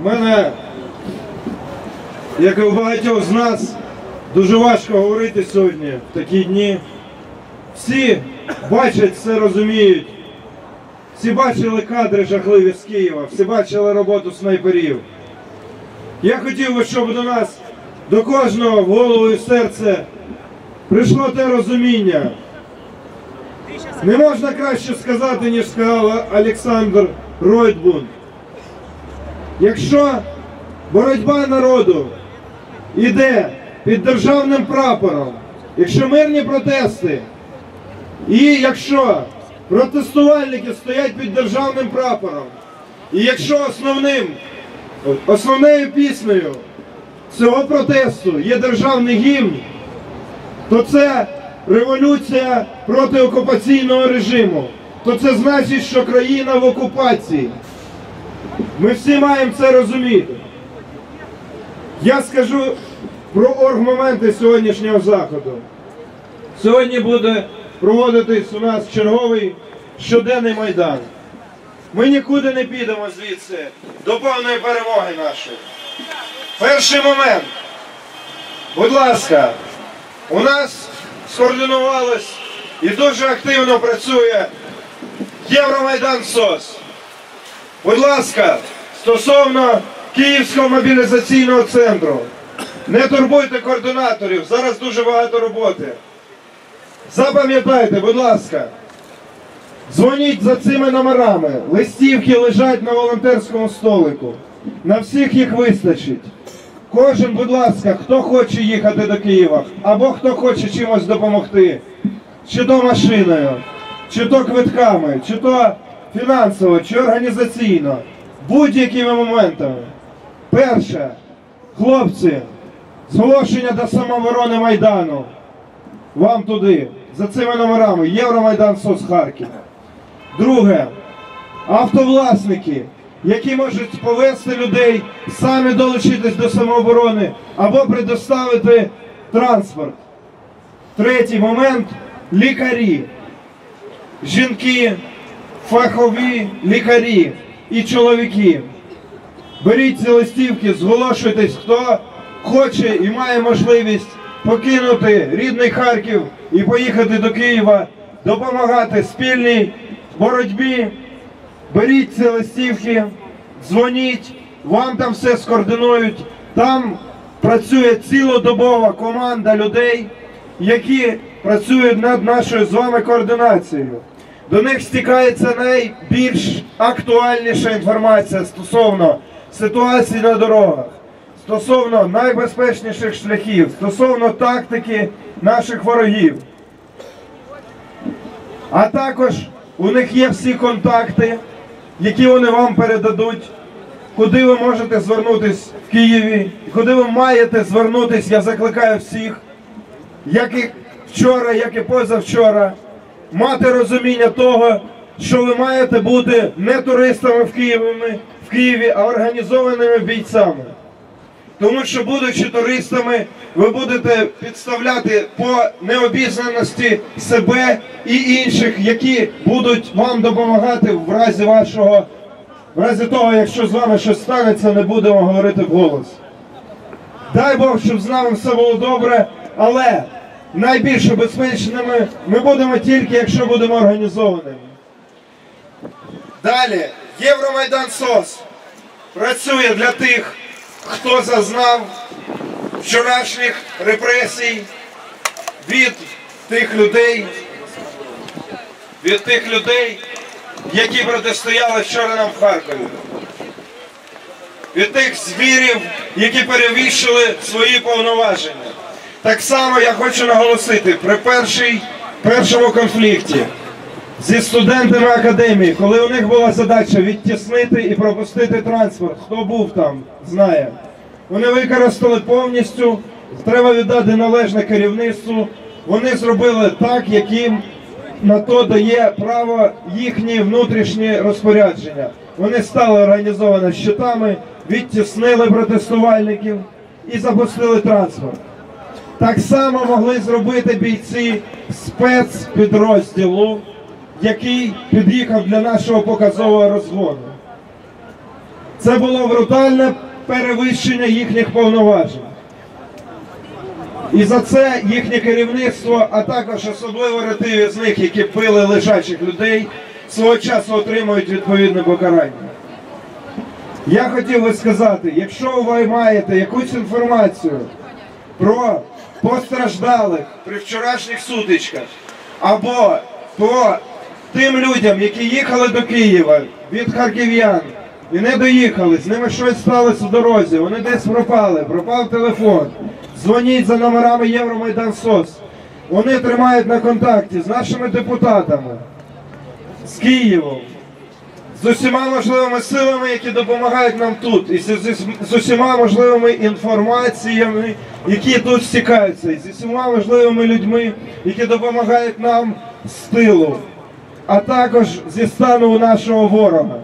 в мене, як і у багатьох з нас, дуже важко говорити сьогодні в такі дні. Всі бачать, все розуміють. Всі бачили кадри жахливі з Києва, всі бачили роботу снайперів. Я хотів би, щоб до нас, до кожного в голову і в серце прийшло те розуміння. Не можна краще сказати, ніж сказав Олександр Ройтбун. Якщо боротьба народу йде під державним прапором, якщо мирні протести, і якщо протестувальники стоять під державним прапором, і якщо основним, основною піснею цього протесту є державний гімн, то це революція проти окупаційного режиму. То це значить, що країна в окупації. Ми всі маємо це розуміти. Я скажу про оргмоменти сьогоднішнього заходу. Сьогодні буде проводитись у нас черговий щоденний майдан. Ми нікуди не підемо звідси до повної перемоги нашої. Перший момент. Будь ласка, у нас скоординувалось і дуже активно працює Євромайдан СОС. Будь ласка, стосовно Київського мобілізаційного центру, не турбуйте координаторів, зараз дуже багато роботи. Запам'ятайте, будь ласка, дзвоніть за цими номерами. Листівки лежать на волонтерському столику. На всіх їх вистачить. Кожен, будь ласка, хто хоче їхати до Києва, або хто хоче чимось допомогти, чи то машиною, чи то квитками, чи то фінансово, чи організаційно, будь-якими моментами. Перше, хлопці, зголошення до самооборони Майдану. Вам туди, за цими номерами, Євромайдан СОС Харків. Друге, автовласники, які можуть повести людей, самі долучитись до самооборони або предоставити транспорт. Третій момент лікарі, жінки, фахові лікарі і чоловіки. Беріть ці листівки, зголошуйтесь, хто хоче і має можливість покинути рідний Харків і поїхати до Києва, допомагати спільній боротьбі. Беріть ці листівки, дзвоніть, вам там все скоординують. Там працює цілодобова команда людей, які працюють над нашою з вами координацією. До них стікається найбільш актуальніша інформація стосовно ситуації на дорогах, стосовно найбезпечніших шляхів, стосовно тактики наших ворогів. А також у них є всі контакти, які вони вам передадуть, куди ви можете звернутися в Києві, куди ви маєте звернутися, я закликаю всіх, як і вчора, як і позавчора, мати розуміння того, що ви маєте бути не туристами в Києві, в Києві, а організованими бійцями. Тому що, будучи туристами, ви будете підставляти по необізнаності себе і інших, які будуть вам допомагати в разі вашого, в разі того, якщо з вами щось станеться, не будемо говорити вголос. Дай Бог, щоб з нами все було добре, але найбільш безпечними ми будемо тільки, якщо будемо організованими. Далі, Євромайдан СОС працює для тих, хто зазнав вчорашніх репресій від тих людей, від тих людей, які протистояли вчора нам в Харкові. Від тих звірів, які перевищили свої повноваження. Так само я хочу наголосити при першій, першому конфлікті зі студентами академії, коли у них була задача відтіснити і пропустити транспорт, хто був там, знає. Вони використали повністю, треба віддати належне керівництву. Вони зробили так, яким на то дає право їхні внутрішні розпорядження. Вони стали організованими щитами, відтіснили протестувальників і запустили транспорт. Так само могли зробити бійці спецпідрозділу, який під'їхав для нашого показового розгону. Це було брутальне перевищення їхніх повноважень. І за це їхнє керівництво, а також особливо ретиві з них, які били лежачих людей, свого часу отримують відповідне покарання. Я хотів би сказати, якщо ви маєте якусь інформацію про постраждалих при вчорашніх сутичках, або по тим людям, які їхали до Києва від харків'ян і не доїхали, з ними щось сталося в дорозі, вони десь пропали, пропав телефон. Дзвоніть за номерами Євромайдан СОС. Вони тримають на контакті з нашими депутатами, з Києвом, з усіма можливими силами, які допомагають нам тут, і з, усіма можливими інформаціями, які тут стікаються, і з усіма можливими людьми, які допомагають нам з тилу, а також зі стану нашого ворога.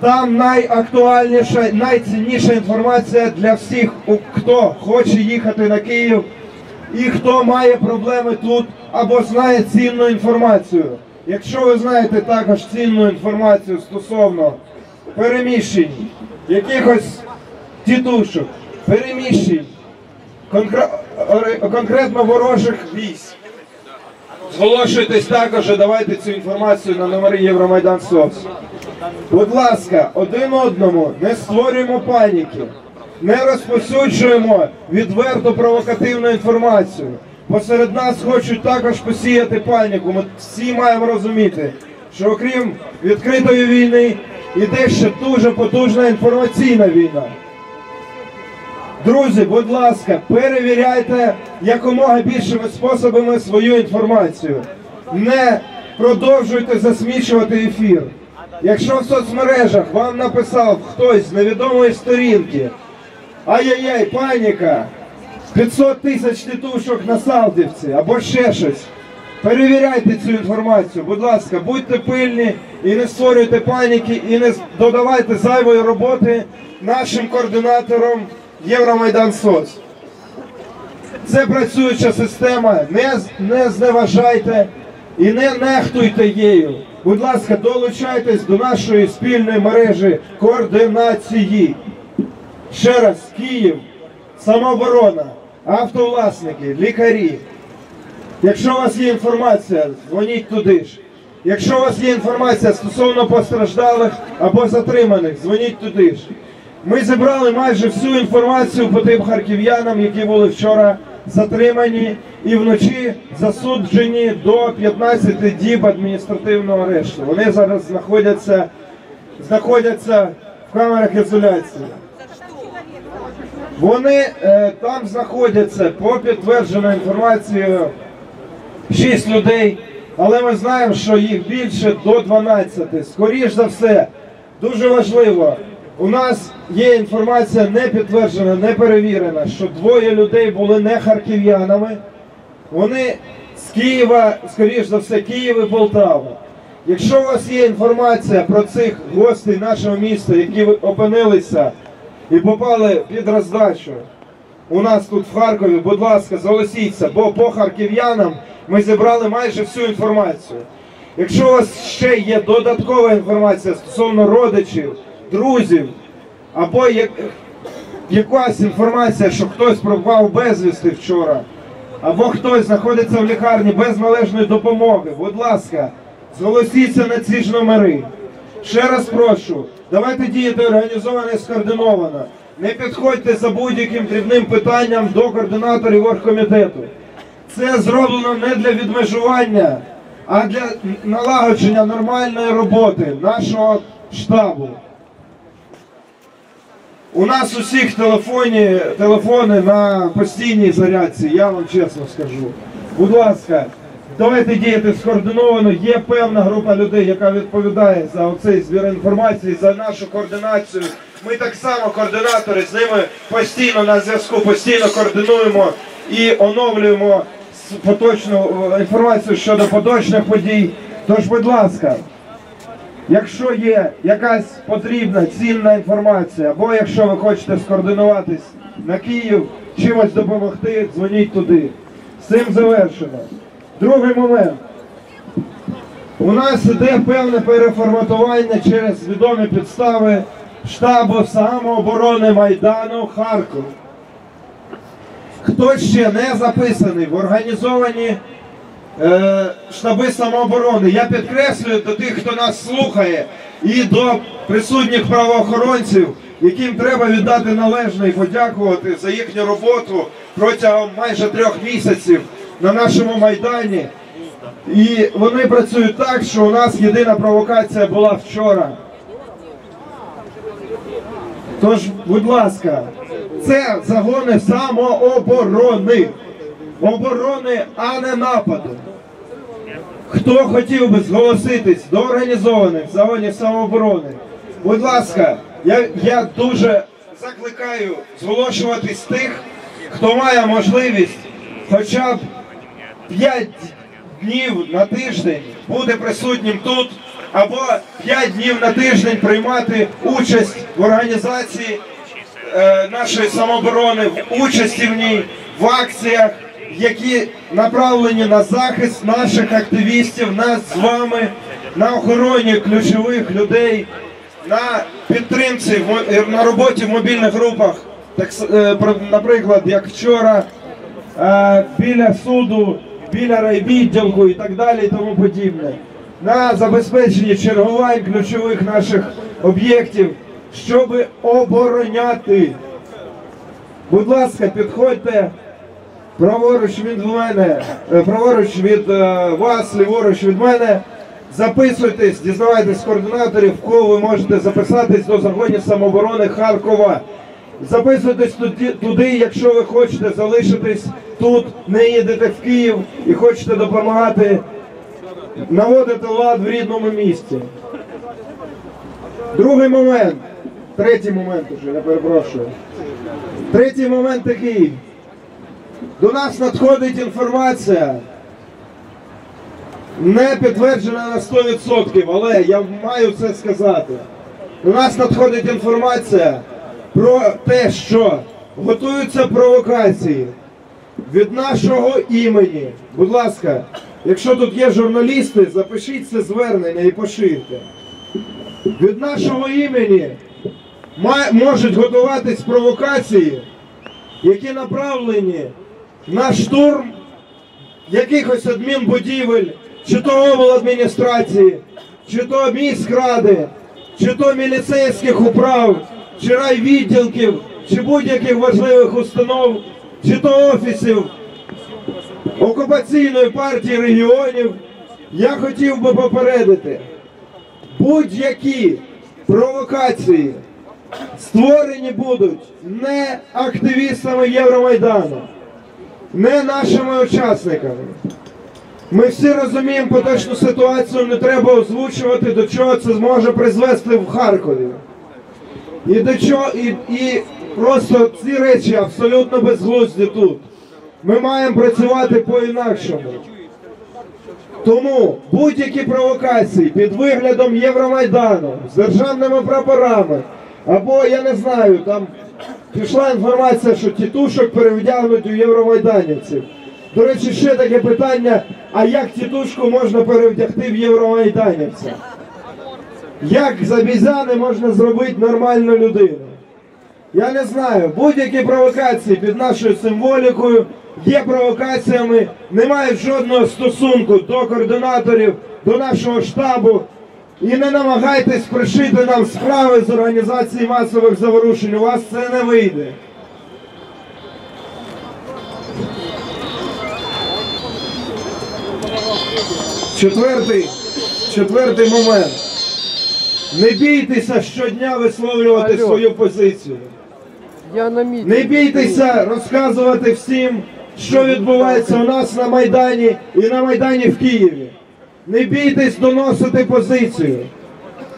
Там найактуальніша, найцінніша інформація для всіх, хто хоче їхати на Київ і хто має проблеми тут або знає цінну інформацію. Якщо ви знаєте також цінну інформацію стосовно переміщень, якихось тітушок, переміщень, конкретно ворожих військ, зголошуйтесь також і давайте цю інформацію на номери Євромайдан СОС. Будь ласка, один одному не створюємо паніки, не розповсюджуємо відверту провокативну інформацію. Бо серед нас хочуть також посіяти паніку. Ми всі маємо розуміти, що окрім відкритої війни іде ще дуже потужна інформаційна війна. Друзі, будь ласка, перевіряйте якомога більшими способами свою інформацію. Не продовжуйте засмічувати ефір. Якщо в соцмережах вам написав хтось з невідомої сторінки, ай-яй-яй, паніка, 500 тисяч тітушок на Салтівці або ще щось. Перевіряйте цю інформацію, будь ласка, будьте пильні і не створюйте паніки, і не додавайте зайвої роботи нашим координаторам Євромайдан СОЦ. Це працююча система, не, не зневажайте і не нехтуйте її. Будь ласка, долучайтесь до нашої спільної мережі координації. Ще раз, Київ, самооборона, автовласники, лікарі. Якщо у вас є інформація, дзвоніть туди ж. Якщо у вас є інформація стосовно постраждалих або затриманих, дзвоніть туди ж. Ми зібрали майже всю інформацію по тим харків'янам, які були вчора затримані і вночі засуджені до 15 діб адміністративного арешту. Вони зараз знаходяться, знаходяться в камерах ізоляції. Вони е, там знаходяться по підтвердженою інформацією 6 людей, але ми знаємо, що їх більше до 12. Скоріш за все, дуже важливо. У нас є інформація не підтверджена, не перевірена, що двоє людей були не харків'янами. Вони з Києва, скоріш за все, Київ і Полтава. Якщо у вас є інформація про цих гостей нашого міста, які опинилися і попали під роздачу у нас тут в Харкові, будь ласка, зголосіться, бо по харків'янам ми зібрали майже всю інформацію. Якщо у вас ще є додаткова інформація стосовно родичів, друзів, або як, якась інформація, що хтось пропав безвісти вчора, або хтось знаходиться в лікарні без належної допомоги, будь ласка, зголосіться на ці ж номери. Ще раз прошу, давайте діяти організовано і скоординовано. Не підходьте за будь-яким дрібним питанням до координаторів оргкомітету. Це зроблено не для відмежування, а для налагодження нормальної роботи нашого штабу. У нас усіх телефоні, телефони на постійній зарядці, я вам чесно скажу. Будь ласка, давайте діяти скоординовано. Є певна група людей, яка відповідає за оцей збір інформації, за нашу координацію. Ми так само координатори з ними постійно на зв'язку, постійно координуємо і оновлюємо поточну е, інформацію щодо поточних подій. Тож, будь ласка, Якщо є якась потрібна цінна інформація, або якщо ви хочете скоординуватись на Київ, чимось допомогти, дзвоніть туди. З цим завершено. Другий момент. У нас іде певне переформатування через відомі підстави штабу самооборони Майдану Харків. Хто ще не записаний в організовані е, штаби самооборони, я підкреслюю до тих, хто нас слухає, і до присутніх правоохоронців, яким треба віддати належне і подякувати за їхню роботу протягом майже трьох місяців на нашому майдані. І вони працюють так, що у нас єдина провокація була вчора. Тож, будь ласка, це загони самооборони. Оборони, а не нападу. Хто хотів би зголоситись до організованих загонів самооборони? Будь ласка, я, я дуже закликаю зголошуватись тих, хто має можливість хоча б 5 днів на тиждень бути присутнім тут, або 5 днів на тиждень приймати участь в організації е, нашої самооборони, в участі в ній, в акціях, які направлені на захист наших активістів, нас з вами, на охороні ключових людей, на підтримці е, на роботі в мобільних групах. Так, е, наприклад, як вчора е, біля суду, біля райвідділку і так далі, і тому подібне. На забезпеченні чергувань ключових наших об'єктів, щоб обороняти. Будь ласка, підходьте праворуч від мене, е, праворуч від е, вас, ліворуч від мене. Записуйтесь, дізнавайтесь координаторів, в кого ви можете записатись до загонів самооборони Харкова. Записуйтесь туди, якщо ви хочете залишитись тут, не їдете в Київ і хочете допомагати наводити лад в рідному місті. Другий момент, третій момент уже, я перепрошую. Третій момент такий. До нас надходить інформація, не підтверджена на 100%, але я маю це сказати. До нас надходить інформація про те, що готуються провокації від нашого імені. Будь ласка, якщо тут є журналісти, запишіть це звернення і поширте. Від нашого імені можуть готуватись провокації, які направлені на штурм якихось адмінбудівель, чи то обладміністрації, чи то міськради, чи то міліцейських управ, чи райвідділків, чи будь-яких важливих установ, чи то офісів окупаційної партії регіонів, я хотів би попередити, будь-які провокації створені будуть не активістами Євромайдану, не нашими учасниками. Ми всі розуміємо поточну ситуацію, не треба озвучувати, до чого це зможе призвести в Харкові. І до чого, і, і просто ці речі абсолютно безглузді тут. Ми маємо працювати по-інакшому. Тому будь-які провокації під виглядом Євромайдану з державними прапорами, або я не знаю, там пішла інформація, що тітушок перевдягнуть у євромайданівців. До речі, ще таке питання: а як тітушку можна перевдягти в євромайданівця? Як з обізяни можна зробити нормальну людину? Я не знаю, будь-які провокації під нашою символікою є провокаціями, не мають жодного стосунку до координаторів, до нашого штабу. І не намагайтесь пришити нам справи з організації масових заворушень. У вас це не вийде. Четвертий, четвертий момент. Не бійтеся щодня висловлювати Алло. свою позицію. Я на. Не бійтеся розказувати всім, що відбувається у нас на Майдані і на Майдані в Києві. Не бійтесь доносити позицію.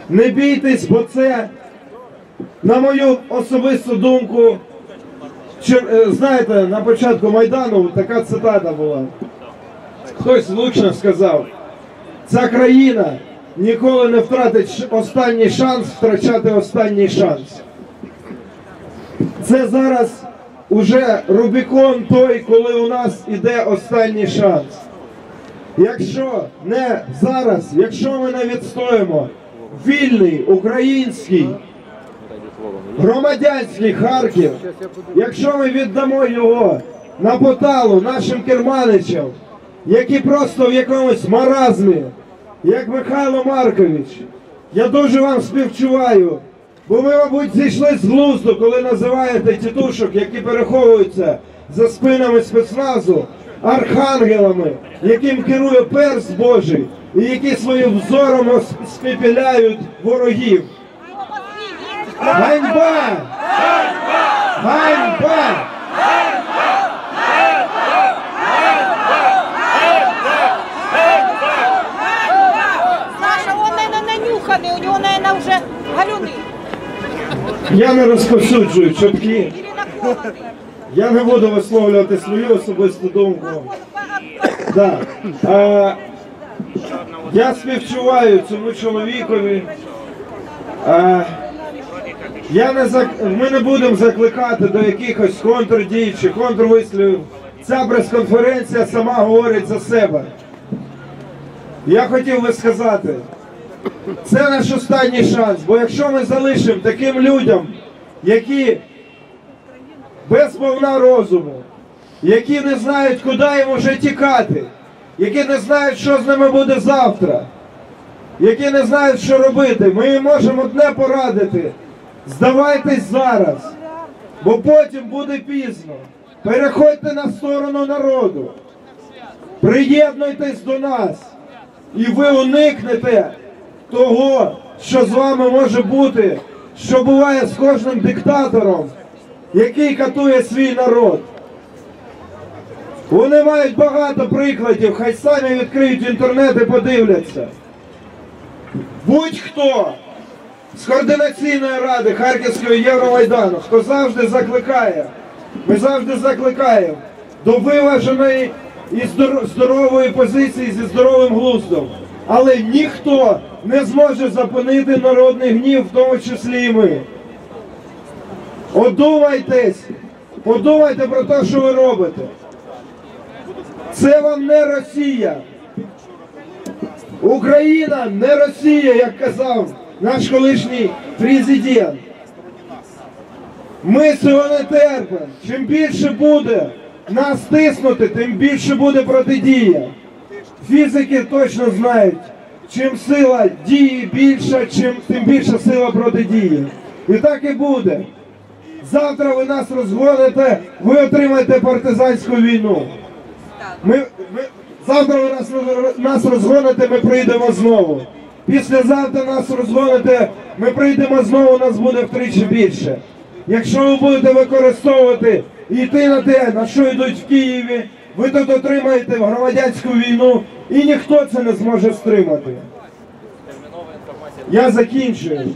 Не бійтесь, бо це, на мою особисту думку, чер- е, знаєте, на початку Майдану така цитата була. Хтось влучно сказав, ця країна ніколи не втратить останній шанс втрачати останній шанс. Це зараз уже Рубікон той, коли у нас іде останній шанс. Якщо не зараз, якщо ми не відстоїмо вільний український громадянський Харків, якщо ми віддамо його на поталу нашим керманичам, які просто в якомусь маразмі, як Михайло Маркович, я дуже вам співчуваю, бо ви, мабуть, зійшли з глузду, коли називаєте тітушок, які переховуються за спинами спецназу, архангелами, яким керує перс Божий, і які своїм взором спепеляють ворогів. Ганьба! Ганьба! Саша, Я не розповсюджую чутки. Я не буду висловлювати свою особисту думку. Вот, а- я співчуваю цьому чоловікові. Е, я не зак... Ми не будемо закликати до якихось контрдій чи контрвисловів. Ця прес-конференція сама говорить за себе. Я хотів би сказати, це наш останній шанс, бо якщо ми залишимо таким людям, які без повна розуму, які не знають, куди їм уже тікати, які не знають, що з ними буде завтра, які не знають, що робити. Ми їм можемо одне порадити. Здавайтесь зараз, бо потім буде пізно. Переходьте на сторону народу. Приєднуйтесь до нас, і ви уникнете того, що з вами може бути, що буває з кожним диктатором, який катує свій народ. Вони мають багато прикладів, хай самі відкриють інтернет і подивляться. Будь-хто з координаційної ради Харківського Євромайдану, хто завжди закликає, ми завжди закликаємо до виваженої і здорової позиції зі здоровим глуздом. Але ніхто не зможе зупинити народний гнів, в тому числі і ми. Одумайтесь, подумайте про те, що ви робите. Це вам не Росія. Україна не Росія, як казав наш колишній президент. Ми цього не терпимо. Чим більше буде нас тиснути, тим більше буде протидія. Фізики точно знають, чим сила дії більша, чим тим більша сила протидії. І так і буде. Завтра ви нас розгоните, ви отримаєте партизанську війну. Ми, ми, завтра ви нас, нас розгоните, ми прийдемо знову. Післязавтра нас розгоните, ми прийдемо знову, нас буде втричі більше. Якщо ви будете використовувати і йти на те, на що йдуть в Києві, ви тут отримаєте громадянську війну і ніхто це не зможе стримати. Я закінчую.